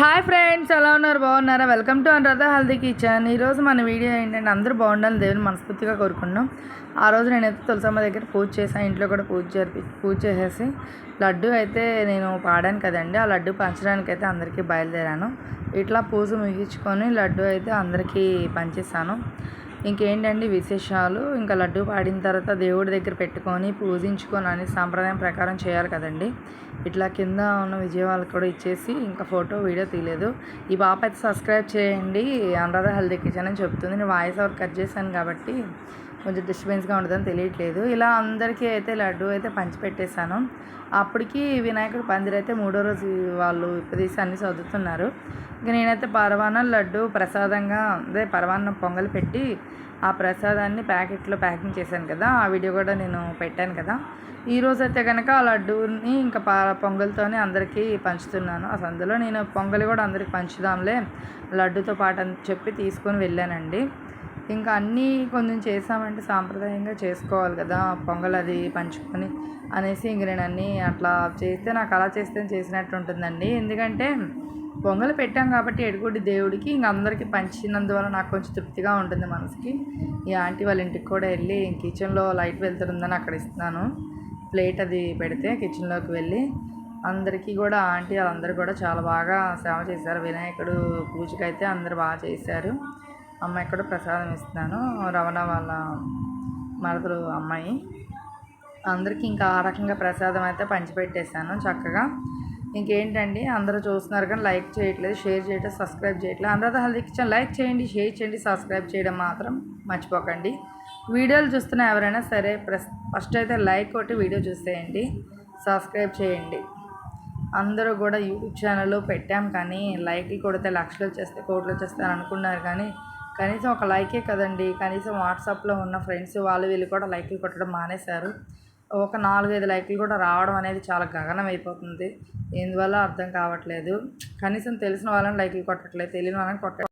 Hi friends ఎలా ఉన్నారు? బాగున్నారా? Welcome to Anuradha healthy kitchen. ఈరోజు మన వీడియో ఏంటంటే అందరూ బాగుండాలని దేవుని మనస్ఫూర్తిగా కోరుకున్నాం ఆ రోజు నేనైతే తులసమ్మ దగ్గర పూజ చేసాను ఇంట్లో కూడా పూజ జరిపి పూజ చేసేసి లడ్డు అయితే నేను పాడాను కదండి. ఆ లడ్డు పంచడానికి అయితే అందరికీ బయలుదేరాను. ఇట్లా పూజ ముగించుకొని లడ్డు అయితే అందరికీ పంచేసాను ఇంకేంటండి విశేషాలు? ఇంకా లడ్డు పాడిన తర్వాత దేవుడి దగ్గర పెట్టుకొని పూజించుకొని అని సాంప్రదాయం ప్రకారం చేయాలి కదండి. ఇట్లా కింద ఉన్న విజయవాళ్ళకి కూడా ఇచ్చేసి ఇంకా ఫోటో వీడియో తీయలేదు. ఈ పాప అయితే సబ్స్క్రైబ్ చేయండి. అనురాధ హెల్తీ కిచెన్ అని చెప్తుంది. నేను వాయిస్ ఓవర్ కట్ చేశాను కాబట్టి కొంచెం డిస్టర్బెన్స్గా ఉంటుందని తెలియట్లేదు. ఇలా అందరికీ అయితే లడ్డు అయితే పంచిపెట్టేశాను. అప్పటికి వినాయకుడు పందిరి అయితే మూడో రోజు వాళ్ళు ఇప్పదీసి అన్ని చదువుతున్నారు. ఇంకా నేనైతే పరవాన లడ్డు ప్రసాదంగా అదే పరవాన్నం పొంగల్ పెట్టి ఆ ప్రసాదాన్ని ప్యాకెట్లో ప్యాకింగ్ చేశాను కదా. ఆ వీడియో కూడా నేను పెట్టాను కదా. ఈరోజు అయితే కనుక ఆ లడ్డూని ఇంకా పా పొంగల్తోనే అందరికీ పంచుతున్నాను. అసలు అందులో నేను పొంగలి కూడా అందరికి పంచుదాంలే. లడ్డుతో పాటు అని చెప్పి తీసుకొని వెళ్ళానండి. ఇంకా అన్నీ కొంచెం చేసామంటే సాంప్రదాయంగా చేసుకోవాలి కదా పొంగల్ అది పంచుకొని అనేసి ఇంక నేను అన్నీ అట్లా చేస్తే నాకు అలా చేస్తే చేసినట్టు ఉంటుందండి. ఎందుకంటే పొంగల్ పెట్టాం కాబట్టి ఎడుగుడి దేవుడికి ఇంక అందరికీ పంచినందువల్ల నాకు కొంచెం తృప్తిగా ఉంటుంది మనసుకి. ఈ ఆంటీ వాళ్ళ ఇంటికి కూడా వెళ్ళి కిచెన్లో లైట్ వెళ్తుందని అక్కడ ఇస్తున్నాను. ప్లేట్ అది పెడితే కిచెన్లోకి వెళ్ళి అందరికీ కూడా ఆంటీ వాళ్ళందరూ కూడా చాలా బాగా సేవ చేశారు. వినాయకుడు పూజకైతే అందరు బాగా చేశారు. అమ్మాయికి కూడా ప్రసాదం ఇస్తున్నాను. రవణ వాళ్ళ మరదలు అమ్మాయి. అందరికీ ఇంకా ఆ రకంగా ప్రసాదం అయితే పంచిపెట్టేశాను చక్కగా. ఇంకేంటండి? అందరూ చూస్తున్నారు కానీ లైక్ చేయట్లేదు షేర్ చేయట్లేదు సబ్స్క్రైబ్ చేయట్లేదు. అనురాధ హెల్తీ కిచెన్ లైక్ చేయండి షేర్ చేయండి సబ్స్క్రైబ్ చేయడం మాత్రం మర్చిపోకండి. వీడియోలు చూస్తున్న ఎవరైనా సరే ప్రెస్ ఫస్ట్ అయితే లైక్ ఒకటి వీడియో చూసేయండి సబ్స్క్రైబ్ చేయండి. అందరూ కూడా యూట్యూబ్ ఛానల్లో పెట్టాం కానీ లైక్లు కొడితే లక్షలు వచ్చేస్తే కోట్లు వచ్చేస్తాయి అనుకున్నారు కానీ కనీసం ఒక లైకే కదండి. కనీసం వాట్సాప్లో ఉన్న ఫ్రెండ్స్ వాళ్ళు వీళ్ళు కూడా లైక్లు కొట్టడం మానేశారు. ఒక నాలుగైదు లైక్లు కూడా రావడం అనేది చాలా గగనం అయిపోతుంది ఎందువల్ల అర్థం కావట్లేదు. కనీసం తెలిసిన వాళ్ళని లైక్లు కొట్టట్లేదు తెలియని వాళ్ళని కొట్ట